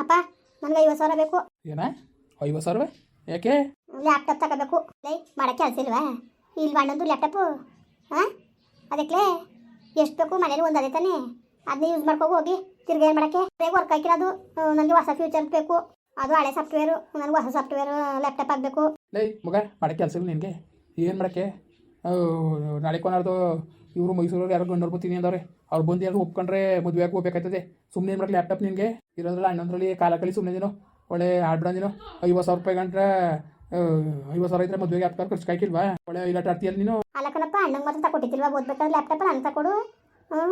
ಅಪ್ಪ ನನಗೆ ಐವತ್ತು ಸಾವಿರ ಬೇಕು. ಏನ? ಐವತ್ತು ಸಾವಿರ ಯಾಕೆ? ಲ್ಯಾಪ್ಟಾಪ್ ತಗೋಬೇಕು. ಲೈ ಮಾಡೋಕ್ಕೆ ಕೆಲಸ ಇಲ್ವಾ? ಇಲ್ಲಿ ಅಣ್ಣಂದು ಲ್ಯಾಪ್ಟಾಪು. ಹಾಂ ಅದಕ್ಕೆ ಎಷ್ಟು ಬೇಕು ಮನೇಲಿ ಒಂದು ಅದೇ ತಾನೇ. ಅದನ್ನ ಯೂಸ್ ಮಾಡ್ಕೊ ಹೋಗಿ ತಿರ್ಗ ಏನು ಮಾಡೋಕ್ಕೆ? ಬೇಗ ವರ್ಕ್ ಹಾಕಿರೋದು ನನಗೆ ಹೊಸ ಫ್ಯೂಚರ್ ಬೇಕು. ಅದು ಹಳೆ ಸಾಫ್ಟ್ವೇರು ನನಗೆ ಹೊಸ ಸಾಫ್ಟ್ವೇರ್ ಲ್ಯಾಪ್ಟಾಪ್ ಆಗಬೇಕು. ಲೈ ಮಗ ಮಾಡಕ್ಕೆ ಕೆಲಸ ಇಲ್ಲ ನಿನಗೆ. ಏನು ಮಾಡಕ್ಕೆ? ನಾಳೆ ಕೊನಾರ್ದು ಇವರು ಮೈಸೂರವ್ರು ಯಾರು ಗಂಡವ್ರು ಬರ್ತೀನಿ ಅಂದವ್ರೆ. ಅವ್ರು ಬಂದು ಯಾರು ಒಪ್ಕೊಂಡ್ರೆ ಮದುವೆಗೆ ಹೋಗ್ಬೇಕಾಯ್ತದೆ. ಸುಮ್ಮನೆ ಏನು ಮಾಡಕ್ಕೆ ಲ್ಯಾಪ್ಟಾಪ್ ನಿನಗೆ? ಇರೋದ್ರಲ್ಲಿ ಅಣ್ಣಂದ್ರಲ್ಲಿ ಕಾಲ ಕಳಿ ಸುಮ್ಮನೆ ನೀನು. ಒಳ್ಳೆ ಆಡ್ಬಿಡ ನೀನು. ಐವತ್ತು ಸಾವಿರ ರೂಪಾಯಿ ಗಂಟ್ರೆ ಐವತ್ತು ಸಾವಿರ ಇದ್ರೆ ಮದುವೆಗೆ ಹತ್ತು ಖರ್ಚು ಕಾಯ್ಕಿಲ್ವಾ ಒಳ್ಳೆ ಇಲ್ಲ ಆಡ್ತೀಯಲ್ಲ ನೀನು. ಅಲ್ಲ ಕಣಪ್ಪ ಅಣ್ಣಂಗೆ ಮಾತ್ರ ತಗೊಟ್ಟಿದ್ದಿಲ್ವಾ ಓದ್ಬೇಕಾದ್ರೆ ಲ್ಯಾಪ್ಟಾಪ್ ನಾನು ತಕೊಡು ಹ್ಞೂ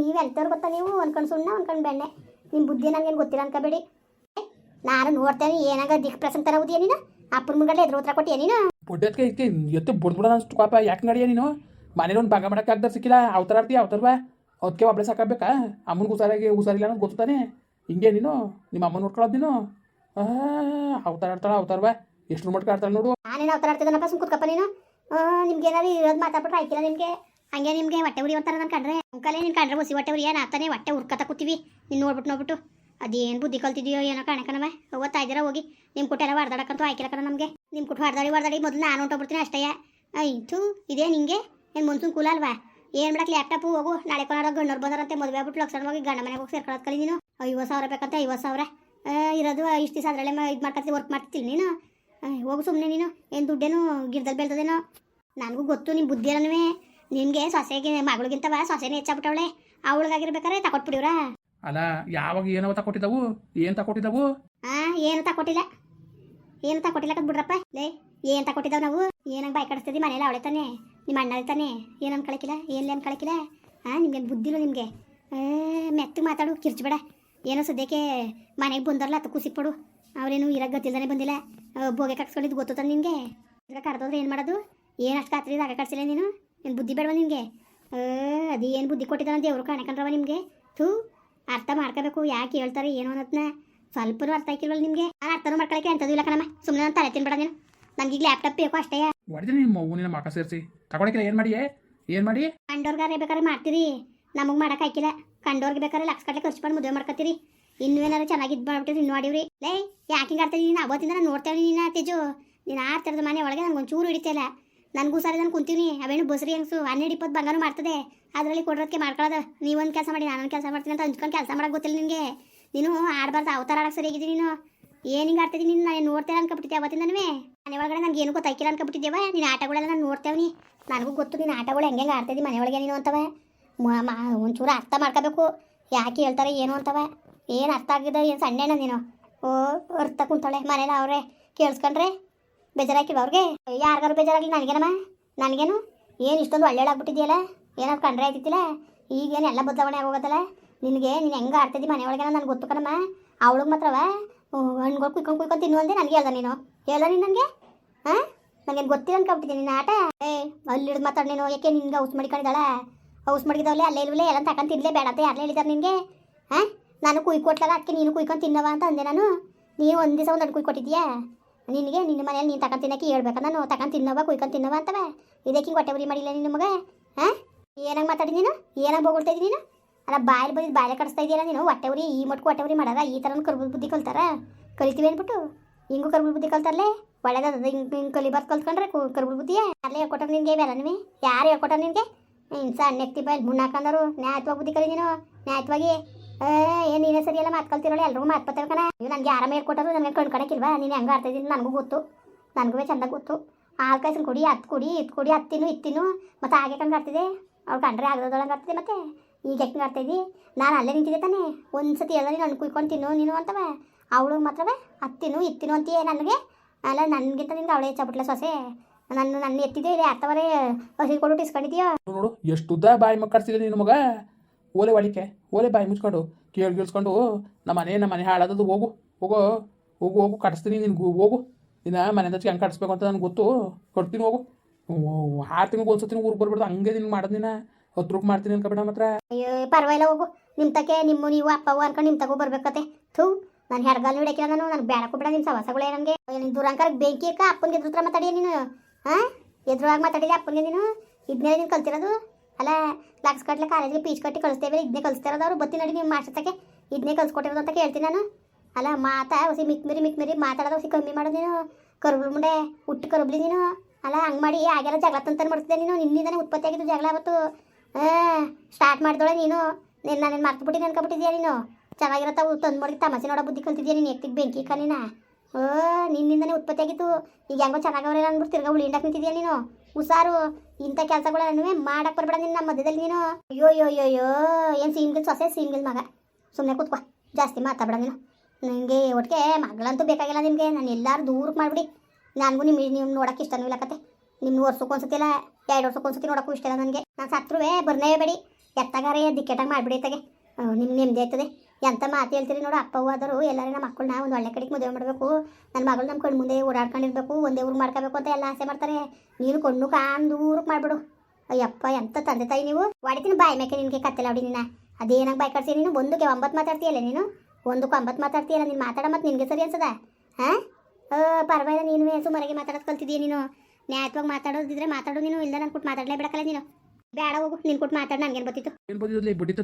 ನೀವು ಎಂಥವ್ರು ಗೊತ್ತಾ ನೀವು? ಅನ್ಕೊಂಡು ಸುಣ್ಣ ಅನ್ಕೊಂಡು ಬೆಣ್ಣೆ. ನಿಮ್ಮ ಬುದ್ಧಿ ಏನು ಗೊತ್ತಿಲ್ಲ ಅನ್ಕೋಬೇಡಿ. ನಾನು ನೋಡ್ತೇನೆ ಏನಾಗ ದಿಕ್ ಪ್ರಸಂಗ ತರ ಓದಿಯ ನೀನು? ಅಪ್ಪನ ಮುಂಗಡೆ ಎದುರು ಉತ್ತರ ಕೊಟ್ಟಿಯ ನೀನು? ಬೊಡ್ಡಕ್ಕೆ ಎತ್ತು ಬಡ್ದ್ಬಿಡೋಣ ಅಷ್ಟು ಪಾಪ. ಯಾಕೆ ನಡಿಯ ನೀನು? ಮನೇಲಿ ಒಂದು ಭಾಗ ಆಗ್ದಾರ ಸಿಕ್ಕಿಲ್ಲ ಅವತಾರ ಆಡ್ತೀಯ ಅವತಾರ ಬಾ ಅದಕ್ಕೆ ಒಬ್ಬಳೆ ಸಾಕಾಗಬೇಕಾ ಅಮ್ಮನಿಗೆ ಹುಷಾರಾಗಿ ಹುಷಾರಿಲ್ಲ ಅನ್ನೋದು ಗೊತ್ತಾನೆ ಹಿಂಗೆ ನೀನು ನಿಮ್ಮ ಅಮ್ಮನ ನೋಡ್ಕೊಳ್ಳೋದು ನೀನು ಅವತಾರ ಆಡ್ತಾಳ ಅವತಾರ ಬಾ ಎಷ್ಟು ಮಟ್ಕ ಆಡ್ತಾಳೆ ನೋಡು ನಾನೇನು ಅವತಾರ ಆಡ್ತಿದ್ದಾನಪ್ಪ ಸುಮ್ ಕುತ್ಕಪ್ಪ ನೀನು ನಿಮ್ಗೆ ಏನಾದ್ರು ಇರೋದು ಮಾತಾಡ್ಬಿಟ್ರೆ ಆಯ್ತಿಲ್ಲ ನಿಮಗೆ ಹಂಗೆ ನಿಮಗೆ ಹೊಟ್ಟೆ ಉರಿ ಅಂತಾರೆ ನಾನು ಕಂಡ್ರೆ ಅಂಕಲೇ ನೀನು ಕಂಡ್ರೆ ಬಸಿ ಹೊಟ್ಟೆ ಉರಿ ಏನು ಆಗ್ತಾನೆ ಹೊಟ್ಟೆ ಉರ್ಕತ ಕೂತೀವಿ ನೀನು ನೋಡ್ಬಿಟ್ಟು ನೋಡ್ಬಿಟ್ಟು ಅದೇನು ಬುದ್ಧಿ ಕಲ್ತಿದ್ಯೋ ಏನೋ ಕಾಣಕನವ ಓದ್ತಾ ಇದ್ದೀರಾ ಹೋಗಿ ನಿಮ್ಮ ಕುಟ್ಟೆಲ್ಲ ಹೊಡೆದಾಡಕ್ಕಂತೂ ಆಯ್ಕಿಲ್ಲ ಕಣ ನಮಗೆ ನಿಮ್ಮ ಕುಟ್ಟು ಹೊಡೆದಾಡಿ ಹೊಡೆದಾಡಿ ಮೊದಲು ನಾನು ಹೊಂಟೋಗ್ಬಿಡ್ತೀನಿ ಅಷ್ಟೇ ಆಯ್ತು ಇದೇ ನಿಂಗೆ ಏನು ಮುನ್ಸೂನ್ ಕೂಲ ಅಲ್ವಾ? ಏನು ಮಾಡಕ್ಕೆ ಲ್ಯಾಪ್ಟಾಪು ಹೋಗು. ನಾಳೆ ಕೊನಾರ ಗಣ್ಣವ್ರು ಬಂದಾರಂತೆ. ಮದುವೆ ಆಗ್ಬಿಟ್ಟು ಹೋಗಿ ಗಂಡ ಮನೆಗೆ ಹೋಗಿ ಸೇರ್ಕೊಳ್ಳೋದು ಕಲಿ ನೀನು. ಐವತ್ತು ಸಾವಿರ ಬೇಕಂತ ಐವತ್ತು ಸಾವಿರ. ಆ, ಇರೋದು ಇಷ್ಟು ದಿವಸ ಅದರಲ್ಲೇ ಇದು ಮಾಡ್ಕೊತೀವಿ ವರ್ಕ್ ಮಾಡ್ತಿಲ್ಲ ನೀನು? ಹೋಗು ಸುಮ್ಮನೆ ನೀನು. ಏನು ದುಡ್ಡೇನು ಗಿಡದಲ್ಲಿ ಬೆಳ್ತದೇನೋ? ನನಗೂ ಗೊತ್ತು ನಿಮ್ಮ ಬುದ್ಧಿ ಇರೋನವೇ. ನಿನಗೆ ಸೊಸೆಗೆ ಮಗಳಿಗಿಂತವ ಸೊಸೆನೇ ಹೆಚ್ಚಾಗ್ಬಿಟ್ಟವಳೆ. ಅವಳಿಗಾಗಿರ್ಬೇಕಾರೆ ತಕೊಟ್ಬಿಡಿವ್ರಾ? ಅಲ್ಲ ಯಾವಾಗ ಏನವ ತಕೊಟ್ಟಿದ್ದವು? ಏನು ತಕೊಟ್ಟಿದ್ದವು? ಆ ಏನು ತಕೊಟ್ಟಿಲ್ಲ. ಏನು ತಕೊಟ್ಟಿಲ್ಲ ಕದ್ ಬಿಡ್ರಪ್ಪ ಲೇ ಏನು ತಕೊಟ್ಟಿದ್ದಾವ ನಾವು? ಏನಂಗೆ ಬಾಯ್ ಕಡಿಸ್ತಿದ್ದಿ ಮನೇಲಿ ಅವಳೆ ತಾನೆ? ನಿಮ್ಮ ಅಣ್ಣ ಅಳ್ತಾನೆ ಏನು ಅನ್ಕೊಳಕಿಲ್ಲ ಏನು ಅನ್ಕೊಳಕಿಲ್ಲ ಹಾಂ ನಿಮ್ಗೆ ಬುದ್ಧಿಲ್ಲ ನಿಮಗೆ? ಮೆತ್ತಗೆ ಮಾತಾಡು, ಕಿರ್ಚ್ಬೇಡ. ಏನೋ ಸದ್ಯಕ್ಕೆ ಮನೆಗೆ ಬಂದರಲ್ಲ ಅತ್ತ ಕುಸಿಕ್ಬಿಡು ಅವ್ರೇನು ಇರೋ ಗೊತ್ತಿಲ್ದಾನೆ ಬಂದಿಲ್ಲ. ಬೋಗೆ ಕಟ್ಸ್ಕೊಂಡಿದ್ದು ಗೊತ್ತದ ನಿಮಗೆ? ಇದ್ರ ಕರೆದೋದ್ರೆ ಏನು ಮಾಡೋದು? ಏನು ಅಷ್ಟು ಕಾತ್ರಿ ಆಗ ಕಟ್ಸಿಲ್ಲ ನೀನು? ಏನು ಬುದ್ಧಿ ಬೇಡವಾ ನಿಮಗೆ? ಅದು ಏನು ಬುದ್ಧಿ ಕೊಟ್ಟಿದ್ದಾನೆ ದೇವ್ರು ಕಾಣಕಂಡ್ರವ ನಿಮಗೆ? ಥೂ, ಅರ್ಥ ಮಾಡ್ಕೋಬೇಕು, ಯಾಕೆ ಹೇಳ್ತಾರೆ, ಏನು ಅನ್ನೋದನ್ನ ಸ್ವಲ್ಪನೂ ಅರ್ಥ ಆಯ್ಕಿಲ್ವಲ್ಲ ನಿಮಗೆ? ಅರ್ಥನೂ ಮಾಡ್ಕೊಳಕ್ಕೆ ಅಂಥದ್ದು ಇಲ್ಲ ಕಣಮ್ಮ. ಸುಮ್ಮನೆ ನಾನು ತಲೆ ತಿನ್ಬೇಡ ನೀನು. ನನಗೆ ಈಗ ಲ್ಯಾಪ್ಟಾಪ್ ಬೇಕು ಅಷ್ಟೇ. ಹೊಡೆದ್ರೆ ನಿಮ್ಮ ಮಗು ಮಕ ಸೇರಿಸಿ. ತಗೊಳಕಿಲ್ಲ, ಏನು ಮಾಡಿ ಏನು ಮಾಡಿ? ಕಂಡೋರ್ಗಾರೆ ಬೇಕಾದ್ರೆ ಮಾಡ್ತೀರಿ. ನಮಗೆ ಮಾಡಕ್ ಹಾಕಿಲ್ಲ. ಕಂಡೋರ್ಗೆ ಬೇಕಾದ್ರೆ ಲಕ್ಷ ಕಟ್ಲೆ ಖರ್ಚು ಮಾಡಿ ಮದುವೆ ಮಾಡ್ಕೊತೀರಿ ಇನ್ನೂ ಏನಾರ ಚೆನ್ನಾಗಿ ಮಾಡ್ಬಿಟ್ಟು ಇನ್ನು ಮಾಡಿವ್ರಿ ಲೇ, ಯಾಕೆ ಆಡ್ತೀನಿ ನೀನು? ಅವತ್ತಿಂದ ನಾನು ನೋಡ್ತೇವೆ ನೀನು ತೇಜು. ನೀನು ಆಡ್ತಿರೋದು ಮನೆ ಒಳಗೆ ನಂಗೆ ಒಂಚೂರು ಹಿಡಿತಿಲ್ಲ ನನಗೂ ಸರಿ ನಾನು ಕುಂತೀನಿ ಅವೇನು ಬಸ್ರಿ ಹೆಂಗ್ಸು? ಹನ್ನೆರಡು ಇಪ್ಪತ್ತು ಬಂಗಾರ ಮಾಡ್ತದೆ. ಅದರಲ್ಲಿ ಕೊಡೋದಕ್ಕೆ ಮಾಡ್ಕೊಳ್ಳೋದು ನೀವೊಂದು ಕೆಲಸ ಮಾಡಿ, ನಾನೊಂದು ಕೆಲಸ ಮಾಡ್ತೀನಿ ಅಂತ ಹಂಚ್ಕೊಂಡು ಕೆಲಸ ಮಾಡಕ್ ಗೊತ್ತಿಲ್ಲ ನಿನಗೆ. ನೀನು ಆಡಬಾರ್ದು. ಅವತಾರ ಆಡಕ್ಕೆ ಸರಿಯಾಗಿದ್ದೀನಿ ನೀನು. ಏನು ಹಿಂಗೆ ಆಡ್ತಿದ್ದೀನಿ ನೀನು? ನಾನು ನೋಡ್ತೇನೆ ಅನ್ಕೊಬಿಟ್ಟಿದ್ದೆ ಅವತ್ತಿಂದನೂ? ಮನೆ ಒಳಗಡೆ ನನಗೆ ಏನು ಗೊತ್ತಾಯ್ಕಿಲ್ಲ ಅನ್ಕೊಬಿಟ್ಟಿದ್ದೇವ ನೀನು ಆಟಗಳೆಲ್ಲ ನಾನು ನೋಡ್ತೇವೆ ನನಗೂ ಗೊತ್ತು ನೀನು ಆಟಗಳು ಹೆಂಗೆ ಆಡ್ತಿದ್ದಿ ಮನೆ ಒಳಗೆ ನೀನು ಅಂತವೆ. ಒಂಚೂರು ಅರ್ಥ ಮಾಡ್ಕೋಬೇಕು. ಯಾಕೆ ಹೇಳ್ತಾರೆ ಏನು ಅಂತವ. ಏನು ಅರ್ಥ ಆಗಿದೆ ಏನು ಸಣ್ಣಣ್ಣ ನೀನು. ಓ, ಅರ್ಥ ಕುಂತಾಳೆ ಮನೇಲಿ ಅವ್ರೆ. ಕೇಳಿಸ್ಕೊಂಡ್ರೆ? ಬೇಜಾರಾಕಿಲ್ಲ ಅವ್ರಿಗೆ? ಯಾರಿಗಾರು ಬೇಜಾರಾಗಲಿ ನನಗೇನಮ್ಮ? ನನಗೇನು? ಏನು ಇಷ್ಟೊಂದು ಒಳ್ಳೇಳಾಗ್ಬಿಟ್ಟಿದೆಯಲ್ಲ? ಏನಾದ್ರು ಕಂಡ್ರೆ ಆಯ್ತಿತ್ತಿಲ್ಲ? ಈಗೇನು ಎಲ್ಲ ಬದಲಾವಣೆ ಆಗೋಗೋದಲ್ಲ ನಿನಗೆ ನೀನು ಹೆಂಗೆ ಆಡ್ತಿದ್ದಿ ಮನೆ ಒಳಗೆ ನನಗೆ ಗೊತ್ತು ಕಣಮ್ಮ. ಅವಳಿಗೆ ಮಾತ್ರವ? ಹಣ್ಣುಗಳು ಕುಯ್ಕೊಂಡು ಕುಯ್ಕೊಂಡು ತಿನ್ನು ಅಂದೆ ನನಗೆ ಹೇಳ್ದ ನೀನು. ಹೇಳ ನೀನು ನನಗೆ? ಹಾಂ ನನಗೇನು ಗೊತ್ತಿಲ್ಲ ಅನ್ಕೊಬಿಟ್ಟಿದ್ದೀನಿ ನಿನ್ನ ಆಟ. ಏ ಅಲ್ಲಿ ಹಿಡಿದು ಮಾತಾಡು ನೀನು. ಯಾಕೆ ನಿನ್ಗೆ ಔಸ್ ಮಾಡಿಕೊಂಡಿದ್ದಾಳೆ? ಔಸ್ ಮಾಡಿದವಳೆ ಅಲ್ಲೇ ಇಲ್ವಲ್ಲೇ ಎಲ್ಲ ತಗೊಂಡು ತಿನ್ಲೇ ಬೇಡ ಅಂತ ಯಾರು ಹೇಳಿದ್ದಾರೆ ನಿನಗೆ? ಹಾಂ ನಾನು ಕುಯ್ಕೊಟ್ಲಾಗ ಅದಕ್ಕೆ ನೀನು ಕುಯ್ಕೊಂಡು ತಿನ್ನವ ಅಂತ ಅಂದೆ ನಾನು. ನೀನು ಒಂದು ದಿವಸ ಒಂದು ಕುಯ್ಕೊಟ್ಟಿದ್ಯಾ ನಿನಗೆ? ನಿನ್ನ ಮನೇಲಿ ನೀನು ತಗೊಂಡು ತಿನ್ನಕ್ಕೆ ಹೇಳ್ಬೇಕಾ ನಾನು. ತಗೊಂಡು ತಿನ್ನವ ಕುಯ್ಕೊಂಡು ತಿನ್ನವ ಅಂತವ. ಇದಕ್ಕೆ ಹಿಂಗೆ ಹೊಟ್ಟೆ ಉರಿ ಮಾಡಿಲ್ಲ ನಿನ್ನ ಮಗ? ಹಾಂ ಏನಾಗ ಮಾತಾಡಿ ನೀನು? ಏನಾಗ ಬೋಗೊಳ್ತಾ ಇದ್ದೀನಿ ನೀನು? ಅಲ್ಲ ಬಾಯಲ್ಲಿ ಬಂದಿದ್ದು ಬಾಯಲ್ಲಿ ಕಡಿಸ್ತಾ ಇದೆಯಲ್ಲ ನೀನು? ಹೊಟ್ಟೆವ್ರಿ ಈ ಮಟ್ಕು ಹೊಟ್ಟೆವ್ರಿ ಮಾಡಾರ ಈ ಥರ ಕರ್ಬುಲ್ ಬುದ್ಧಿ ಕಲ್ತಾರ? ಕಲಿತೀವಿ ಅಂದ್ಬಿಟ್ಟು ಹಿಂಗೂ ಕರ್ಬುಲ್ ಬುದ್ಧಿ ಕಲ್ತಾರಲ್ಲೇ ಒಳ್ಳೇದದ ಹಿಂಗೆ ಹಿಂಗೆ ಕಲಿಬಾರ್ದು ಕಲ್ತ್ಕೊಂಡ್ರೆ ಕರ್ಬುಲ್ ಬುದ್ಧಿಯೇ? ಅಲ್ಲೇ ಹೇಳ್ಕೊಟ್ಟಾರ ನಿನಗೆ ಇವೆಲ್ಲ ನಿಮಗೆ ಯಾರು ಹೇಳ್ಕೊಟ್ಟಾರ ನಿನಗೆ? ಇನ್ನು ಸಣ್ಣ ಎತ್ತಿ ಮುಣ್ಣ ಹಾಕಂದರು ಹಾಕೊಂಡರು ನ್ಯಾಯತ್ವಾಗಿ ಬುದ್ಧಿ ಕಲಿ ನೀನು. ನ್ಯಾಯತ್ವಾಗಿ ಏನು ನೀನೇ ಸರಿ ಎಲ್ಲ ಮಾತು ಕಲ್ತಿರೋಳೆ? ಎಲ್ರಿಗೂ ಮಾತು ಬರ್ತೇವೆ ನೀವು ನನಗೆ ಆರಾಮ ಹೇಳ್ಕೊಟ್ಟರು ನನಗೆ ಕಣ್ಕೊಳಕ್ಕಿಲ್ವಾ ನೀನು ಹೆಂಗೆ ಆಡ್ತಾ ಇದ್ದೀನಿ? ನನಗೂ ಗೊತ್ತು. ನನಗೂ ಚೆಂದ ಗೊತ್ತು. ಹಾಲು ಕಾಯ್ಸನ್ ಕೊಡಿ ಹತ್ತು ಕೊಡಿ ಇತ್ತು ಕೊಡಿ ಹತ್ತಿನೂ ಇತ್ತಿನು ಮತ್ತು ಹಾಗೆ ಕಂಡು ಆಡ್ತಿದೆ ಅವ್ರು ಕಂಡ್ರೆ ಆಗದೊಳಗೆ ಆಡ್ತಿದೆ ಮತ್ತೆ? ಈಗ ಹೆಂಗೆ ಆಡ್ತಾ ಇದ್ದಿ? ನಾನು ಅಲ್ಲೇ ನಿಂತಿದ್ದೆ ತಾನೇ. ಒಂದು ಸತಿ ಎಲ್ಲ ನೀನು ಕುಯ್ಕೊಂಡು ತಿನ್ನು, ನೀನು ಅಂತವೆ. ಅವಳು ಮಾತ್ರವೇ? ಹತ್ತಿನು ಇತ್ತಿನು ಅಂತೀಯ ನನಗೆ? ಅಲ್ಲ, ನನಗಿಂತ ನಿಂದು ಅವಳೇ ಹೆಚ್ಚಾಗ್ಬಿಟ್ಲ ಸೊಸೆ. ನನ್ನ ನನ್ನ ಎತ್ತಿದ್ದೆ ಇದೆ ಹತ್ತವರೇ ಹಸಿ ಕೊಟ್ಟು ಇಸ್ಕೊಂಡಿದ್ಯೋ ನೋಡು ಎಷ್ಟು ಉದ್ದ ಬಾಯಿ ಮಕ್ಕಳಿಸಿದೆ ನಿನ್ನ ಮಗ? ಓಲೆ ಒಳಿಕೆ, ಓಲೆ ಬಾಯಿ ಮುಚ್ಕೊಂಡು, ಕೇಳಿ ಗೀಳ್ಸ್ಕೊಂಡು ನಮ್ಮ ಮನೆ ನಮ್ಮ ಮನೆ ಹಾಳಾದದು ಹೋಗು, ಹೋಗೋ, ಹೋಗು ಹೋಗು, ಕಟ್ಸ್ತೀನಿ ನಿನ್ಗೆ ಹೋಗು. ಇನ್ನು ಮನೆ ಹಚ್ಚಿ ಹೆಂಗೆ ಕಟ್ಸ್ಬೇಕು ಅಂತ ನನಗೆ ಗೊತ್ತು. ಕೊಡ್ತೀನಿ ಹೋಗು. ಆರು ತಿಂಗಳು ಒಂದು ಸತಿ ಊರಿಗೆ ಬರ್ಬಿಡ್ದು ಹಂಗೆ ನಿನ್ಗೆ ಮಾಡೋದು ಹತ್ತು ರೂಪಾಯಿ ಮಾಡ್ತೀನಿ ಅನ್ಕೊಬೇಡ ಮಾತ್ರ ಅಯ್ಯೋ, ಪರವಾಗಿಲ್ಲ, ಹೋಗು. ನಿಮ್ತಕ್ಕೆ ನಿಮ್ಮ ನೀವು, ಅಪ್ಪ ಅನ್ಕೊಂಡು ನಿಮ್ಮ ಬರ್ಬೇಕತ್ತೆ. ಬರ್ಬೇಕತೆ ಥೂ, ನಾನು ಹೆಡ್ಗಾಲ್ ಹಿಡಕಿಲ್ಲ ನಾನು. ನನಗೆ ಬೇಡಕ್ಕೂ ಬಿಡ ನಿಮ್ಮ ಸವಸಗಳೇ ನನಗೆ. ನಿನ್ನ ದುರಂಕರ ಬೆಂಕಿ ಇರ್ಕ, ಅಪ್ಪನಿಗೆ ಎದುರು ಹತ್ರ ನೀನು? ಹಾಂ ಎದುರಾಗಿ ಮಾತಾಡಿದೆ ಅಪ್ಪನಿಗೆ ನೀನು? ಇದನ್ನೇ ನೀನು ಕಲ್ತಿರೋದು? ಅಲ್ಲ, ಲಕ್ಷ ಕಟ್ಲೆ ಕಾಲೇಜಿಗೆ ಪೀಚ್ ಕಟ್ಟಿ ಕಳಿಸ್ತೇವೆ ಇದನ್ನೇ ಕಲಿಸ್ತಿರೋದು ಅವ್ರು? ಬತ್ತಿ ನಡಿ ನಿಮ್ಮ ಮಾಸ್ಟರ್ಸಕ್ಕೆ ಇದನ್ನೇ ಕಲ್ಸ್ಕೊಟ್ಟಿರೋದು ಅಂತ ಕೇಳ್ತೀನಿ ನಾನು. ಅಲ್ಲ, ಮಾತಾ ಹೊಸಿ ಮಿಕ್ ಮಿರಿ ಮಿಕ್ ಮಿರಿ ಮಾತಾಡೋದು ಹೊಸಿ ಕಮ್ಮಿ ಮಾಡೋದು ನೀನು. ಮುಂಡೆ, ಹುಟ್ಟು ಕರುಬ್ಲಿ ನೀನು. ಅಲ್ಲ, ಹಂಗೆ ಮಾಡಿ ಆಗೆಲ್ಲ ಜಗಳ ತಂತಾನೆ ಮಾಡ್ತಿದ್ದೆ ನೀನು? ನಿನ್ನಿಂದನೇ ಉತ್ಪತ್ತಿ ಆಗಿದ್ದು ಜಗಳ ಅವತ್ತು ಸ್ಟಾರ್ಟ್ ಮಾಡಿದೋಳೆ ನೀನು ನೀನು ನಾನು ಮರ್ತು ಅನ್ಕೊಬಿಟ್ಟಿದ್ಯಾ ನೀನು? ಚೆನ್ನಾಗಿರತ್ತವು ತಂದು ಮಾಡಿ ತಮಾಷೆ ನೋಡೋ ಬುದ್ಧಿ ಕಲ್ತಿದ್ಯಾ ನೀನು ಎತ್ತಿಗೆ ಬೆಂಕಿ ಕಣ್ಣಿನ? ಓ ನಿನ್ನಿಂದನೇ ಉತ್ಪತ್ತಿ ಆಗಿತ್ತು. ಈಗ ಹೆಂಗೋ ಚೆನ್ನಾಗವ್ರೆ ಅಂದ್ಬಿಟ್ಟು ತಿರ್ಗಾ ಉಳಿಂಡಕ್ಕೆ ನಿಂತಿದ್ಯಾ ನೀನು? ಹುಷಾರು, ಇಂಥ ಕೆಲಸಗಳನ್ನೇ ಮಾಡಕ್ಕೆ ಬರಬೇಡ ನಿನ್ನ ಮಧ್ಯದಲ್ಲಿ ನೀನು. ಅಯ್ಯೋ ಅಯ್ಯೋ ಅಯ್ಯೋ ಏನು ಸೀಮ್ಗಿಲ್ ಸೊಸೆ, ಸೀಮ್ಗಿಲ್ ಮಗ? ಸುಮ್ಮನೆ ಕೂತ್ಕೋ, ಜಾಸ್ತಿ ಮಾತಾಡಬೇಡ ನೀನು. ನನಗೆ ಒಟ್ಟಿಗೆ ಮಗಳಂತೂ ಬೇಕಾಗಿಲ್ಲ ನಿಮಗೆ. ನಾನು ಎಲ್ಲರೂ ದೂರಕ್ಕೆ ಮಾಡಿಬಿಡಿ. ನನಗೂ ನಿಮ್ಮ ನೀವು ನೋಡೋಕೆ ಇಷ್ಟನೂ ಇಲ್ಲ ಕತೆ. ನಿಮ್ಮ ವರ್ಷಕ್ಕೆ ಒಂದ್ಸತಿ ಇಲ್ಲ ಎರಡು ವರ್ಷಕ್ಕೆ ಒಂದ್ಸತಿ ನೋಡೋಕ್ಕೂ ಇಷ್ಟ ಇಲ್ಲ ನನಗೆ. ನಾನು ಸತ್ರುವೆ, ಬರ್ನೇ ಬೇಡಿ. ಎತ್ತಗಾರೇ ದಿಕ್ಕೆಟಾಗಿ ಮಾಡಿಬಿಡಿ ತಗೆ ನಿಮ್ಮ ನೆಮ್ಮದಿ ಆಯ್ತದೆ. ಎಂಥ ಮಾತು ಹೇಳ್ತೀರಿ ನೋಡು ಅಪ್ಪ ಹೋದರು ಎಲ್ಲರೂ ನಮ್ಮ ಮಕ್ಕಳನ್ನ ಒಂದು ಒಳ್ಳೆ ಕಡೆಗೆ ಮದುವೆ ಮಾಡಬೇಕು. ನನ್ನ ಮಗಳು ನಮ್ಮ ಕಣ್ಣು ಮುಂದೆ ಓಡಾಡ್ಕೊಂಡಿರ್ಬೇಕು, ಒಂದೇ ಊರು ಮಾಡ್ಕೋಬೇಕು ಅಂತ ಎಲ್ಲ ಆಸೆ ಮಾಡ್ತಾರೆ. ನೀನು ಕಣ್ಣು ಕಾಂದೂರಕ್ಕೆ ಮಾಡಿಬಿಡು. ಅಯ್ಯಪ್ಪ ಎಂಥ ತಂದೆ ತಾಯಿ ನೀವು? ಹೊಡಿತೀನಿ ಬಾಯ್ ಮೇಕೆ ನಿನಗೆ ಕತ್ತಿಲ್ಲ ಹೊಡಿ ನಿನ್ನ. ಅದೇನಾಗ ಬಾಯ್ ಕಟ್ಸಿ ನೀನು. ಒಂದಕ್ಕೆ ಒಂಬತ್ತು ಮಾತಾಡ್ತೀಯಲ್ಲ ನೀನು? ಒಂದಕ್ಕೆ ಒಂಬತ್ತು ಮಾತಾಡ್ತೀಯಲ್ಲ, ನೀನು ಮಾತಾಡೋ ಮತ್ತು ನಿನಗೆ ಸರಿ ಅನ್ಸದ? ಹಾಂ ಪರವಾಗಿಲ್ಲ ನೀನು ಸುಮಾರಾಗಿ ಮಾತಾಡೋದು ಕಲ್ತಿದ್ದೀಯ ನೀನು. ನ್ಯಾಯವಾಗಿ ಮಾತಾಡೋದಿದ್ರೆ ಮಾತಾಡೋ ನೀನು ಇಲ್ಲ ನಾನು ಕೊಟ್ಟು ಮಾತಾಡಲೇ ಬಿಡಕಲ್ಲ ನೀನು. ಬೇಡ ಹೋಗು ನೀನು ಕೊಟ್ಟು ಮಾತಾಡಿ ನನಗೇನು ಗೊತ್ತಿತ್ತು? ಏನು ಬಂದಿದ್ಲಿ ಬಡ್ಡಿ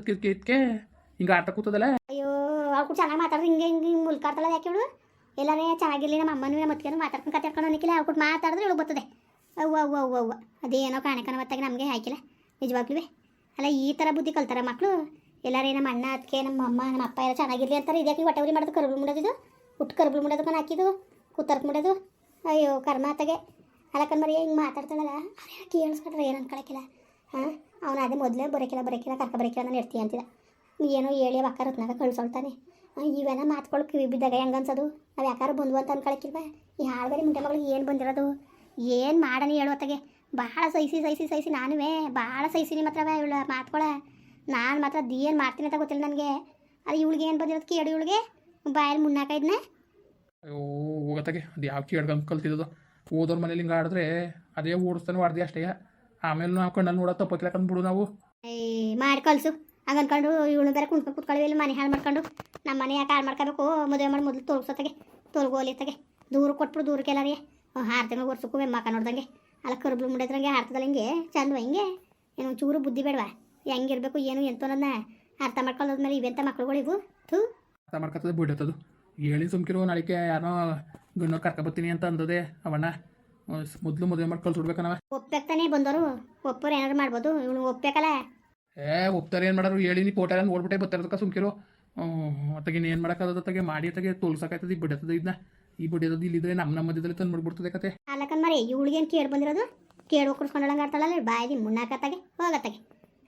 ಹಿಂಗೆ ಆಟ ಕೂತದಲ್ಲ? ಅಯ್ಯೋ ಅವ್ರು ಕೂಡ ಚೆನ್ನಾಗಿ ಮಾತಾಡೋದು ಹಿಂಗೆ ಹಿಂಗೆ ಹಿಂಗೆ ಮುಲ್ಕಾಡ್ತಾಳ ಯಾಕೆ ಇವಳು? ಎಲ್ಲರೇ ಚೆನ್ನಾಗಿರಲಿ ನಮ್ಮ ಅಮ್ಮನೂ ಮತ್ಕೇನು ಮಾತಾಡ್ಕೊಂಡು ಕತ್ತಿರ್ಕೊಂಡು ಅನ್ನಕ್ಕಿಲ್ಲ ಅವ್ರು ಕೊಟ್ಟು ಮಾತಾಡಿದ್ರೆ ಇವಳು ಬರ್ತದೆ. ಅವ್ವ ಅವ್ವ ಅವ್ವ ಅವ್ವ ಅದೇನೋ ಕಾಣಕನ ಮತ್ತಾಗ ನಮಗೆ ಹಾಕಿಲ್ಲ ನಿಜವಾಗ್ಲೂ ಅಲ್ಲ ಈ ಥರ ಬುದ್ಧಿ ಕಲ್ತಾರೆ ಮಕ್ಕಳು ಎಲ್ಲರೇ ನಮ್ಮ ಅಣ್ಣ ಅದಕ್ಕೆ ನಮ್ಮ ಅಮ್ಮ ನಮ್ಮ ಅಪ್ಪ ಎಲ್ಲ ಚೆನ್ನಾಗಿರ್ಲಿ ಅಂತಾರೆ ಇದಕ್ಕೆ ಹೊಟ್ಟೆ ಉರಿ ಮಾಡೋದು ಕರ್ಬು ಮುಡೋದು ಹುಟ್ಟು ಕರ್ಬು ಮುಡೋದು ಕಣ ಹಾಕಿದ್ದು ಕುತ್ತರ್ಕ್ ಮುಡೋದು? ಅಯ್ಯೋ ಕರ್ಮ ಅಲ್ಲಕ್ಕನ್ ಮರಿ ಹಿಂಗೆ ಮಾತಾಡ್ತಾಳಲ್ಲ ಅದೇ ಕೇಳಿಸ್ಕೊಂಡ್ರೆ ಏನು ಅನ್ಕೊಳಕ್ಕಿಲ್ಲ? ಹಾಂ? ಅವನು ಅದೇ ಮೊದಲೇ ಬರೋಕಿಲ್ಲ ಬರೋಕಿಲ್ಲ, ಕರ್ಕ ಬರೋಕಿಲ್ಲ ನಾನು ಇರ್ತೀನಿ ಅಂತಿದ್ದ. ಏನೋ ಹೇಳಿ ಅಕ್ಕ ರತ್ನಾಗ ಕಳ್ಸೊಳ್ತಾನೆ. ಇವೆಲ್ಲ ಮಾತ್ಗಳು ಕಿವಿ ಬಿದ್ದಾಗ ಹೆಂಗೆ ಅನ್ಸೋದು? ನಾವು ಯಾಕಾರ ಬಂದ್ವು ಅಂತ ಅನ್ಕೊಳಕ್ಕಿಲ್ವ? ಈ ಹಾಳ್ಗರಿ ಮುಂಡೆ ಮಗಳಿಗೆ ಏನು ಬಂದಿರೋದು? ಏನು ಮಾಡೋಣ ಹೇಳುವತ್ತಾಗೆ ಭಾಳ ಸಹಿಸಿ ಸಹಿಸಿ ಸಹಿಸಿ ನಾನುವೇ. ಭಾಳ ಸಹಿಸಿನಿ ಮಾತ್ರವ ಇವಳು ಮಾತ್ಕೊಳ. ನಾನು ಮಾತ್ರ ಏನು ಮಾಡ್ತೀನಿ ಅಂತ ಗೊತ್ತಿಲ್ಲ ನನಗೆ. ಅದು ಇವಳಿಗೆ ಏನು ಬಂದಿರೋದು ಕೇಳಿ ಇವಳಿಗೆ. ಬಾಯಲ್ಲಿ ಮುನ್ನಾಕೈದ್ನ ಓ ಹೋಗತ್ತಾಗೆ ಅದು ಯಾವ ಕೇಳ್ಕೊಂಡು ಕಲ್ತಿದ್ದು ಓದೋರ್ ಮನೇಲಿ ಹಿಂಗ ಆಡಿದ್ರೆ ಅದೇ ಓಡಿಸ್ತಾನೆ ಹೊಡ್ದು ಅಷ್ಟೇ. ಆಮೇಲೆ ನಾವು ಕಣ್ಣಲ್ಲಿ ನೋಡೋ ಬಿಡು ನಾವು. ಮಾಡಿ ಕಳ್ಸು. ಹಂಗೆ ಅನ್ಕೊಂಡು ಇವಳು ಬೇರೆ ಕುಣ್ಕೊಂಡು ಕುತ್ಕೊಳ್ಳಿ ಇಲ್ಲಿ ಮನೆ ಹಾಳು ಮಾಡ್ಕೊಂಡು. ನಮ್ಮ ಮನೆ ಯಾಕೆ ಹಾಳು ಮಾಡ್ಕೋಬೇಕು? ಮದುವೆ ಮಾಡಿ ಮೊದಲು ತೊಳ್ಸೋತಗೆ ತೊಳ್ಗೋಲಿ ತಗೆ ದೂರ ಕೊಟ್ಬಿಡು ದೂರಕ್ಕೆ ಎಲ್ಲರಿಗೆ. ಆರು ತಿಂಗಳು ವರ್ಷಕ್ಕೂ ಮಕ್ಕ ನೋಡ್ದಂಗೆ. ಅಲ್ಲ ಕರುಬ್ಲು ಮುಡಿದ್ರಂಗೆ ಹಾರ್ತದಲ್ಲ ಹಿಂಗೆ ಚಂದವ ಹಿಂಗೆ. ಏನು ಚೂರು ಬುದ್ಧಿ ಬೇಡವಾ? ಹೆಂಗಿರ್ಬೇಕು ಏನು ಎಂತ ನನ್ನ ಅರ್ಥ ಮಾಡ್ಕೊಳ್ಳೋದ್ಮೇಲೆ ಇವೆಂಥ ಮಕ್ಳುಗಳಿವು? ಥೂ. ಅರ್ಥ ಮಾಡ್ಕೊತದೆ ಬಿಡತ್ತದು. ಹೇಳಿ ಸುಮ್ಕಿರೋ ನಾಳಿಕೆ ಯಾರೋ ಗಣ್ಣವ್ರು ಕರ್ಕೊಬತ್ತೀನಿ ಅಂತ ಅಂದದೆ ಅವಣ್ಣ. ಮೊದಲು ಮದುವೆ ಮಾಡಿ ಕಳ್ಸಿಡ್ಬೇಕ ನಾವ ಒಪ್ಬೇಕಾನೆ ಬಂದವರು ಒಪ್ಪರ ಏನಾದ್ರು ಮಾಡ್ಬೋದು? ಇವ್ನು ಒಪ್ಪಬೇಕಲ್ಲ ಏ ಒಪ್ತಾರೆ ಏನು ಮಾಡೋರು? ಹೇಳಿ ನೀ ಫೋಟೋ ಎಲ್ಲ ನೋಡ್ಬಿಟ್ಟೆ ಬರ್ತಾರದಕ್ಕ ಸುಮ್ಕಿರು. ಅತ್ತಗಿನ ಏನು ಮಾಡೋಕ್ಕಾಗದ ತಗೆ ಮಾಡಿ ಅತ್ತಗೆ ತೋಲ್ಸಕ್ಕಾಯ್ತದೆ ಈ ಬಿಡತ್ತದ ಇದನ್ನ ಈ ಬಿಡೋದು ಇಲ್ಲಿದ್ರೆ ನಮ್ಮ ನಮ್ಮ ಮಧ್ಯದಲ್ಲಿ ತಂದು ಮಾಡ್ಬಿಡ್ತದೆ ಕತೆ. ಅಲ್ಲಕನ್ ಮರಿ ಇವಳಿಗೇನು ಕೇಳಿ ಬಂದಿರೋದು? ಕೇಳಿ ಒಕ್ಕರ್ಸ್ಕೊಂಡಳಂಗೆ ಆಡ್ತಾಳಲ್ಲ ಬಾಯಿಗೆ ಮುನ್ನಾಕತ್ತಾಗೆ ಹೋಗತ್ತಾಗೆ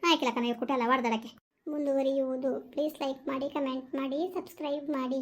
ಆಯ್ಕಿಲ್ಲ ಕಣ ಇವ್ರು ಕುಟ್ಟ ಅಲ್ಲ ಹೊಡೆದಾಡಕ್ಕೆ ಮುಂದುವರಿಯುವುದು. ಪ್ಲೀಸ್ ಲೈಕ್ ಮಾಡಿ ಕಮೆಂಟ್ ಮಾಡಿ ಸಬ್ಸ್ಕ್ರೈಬ್ ಮಾಡಿ.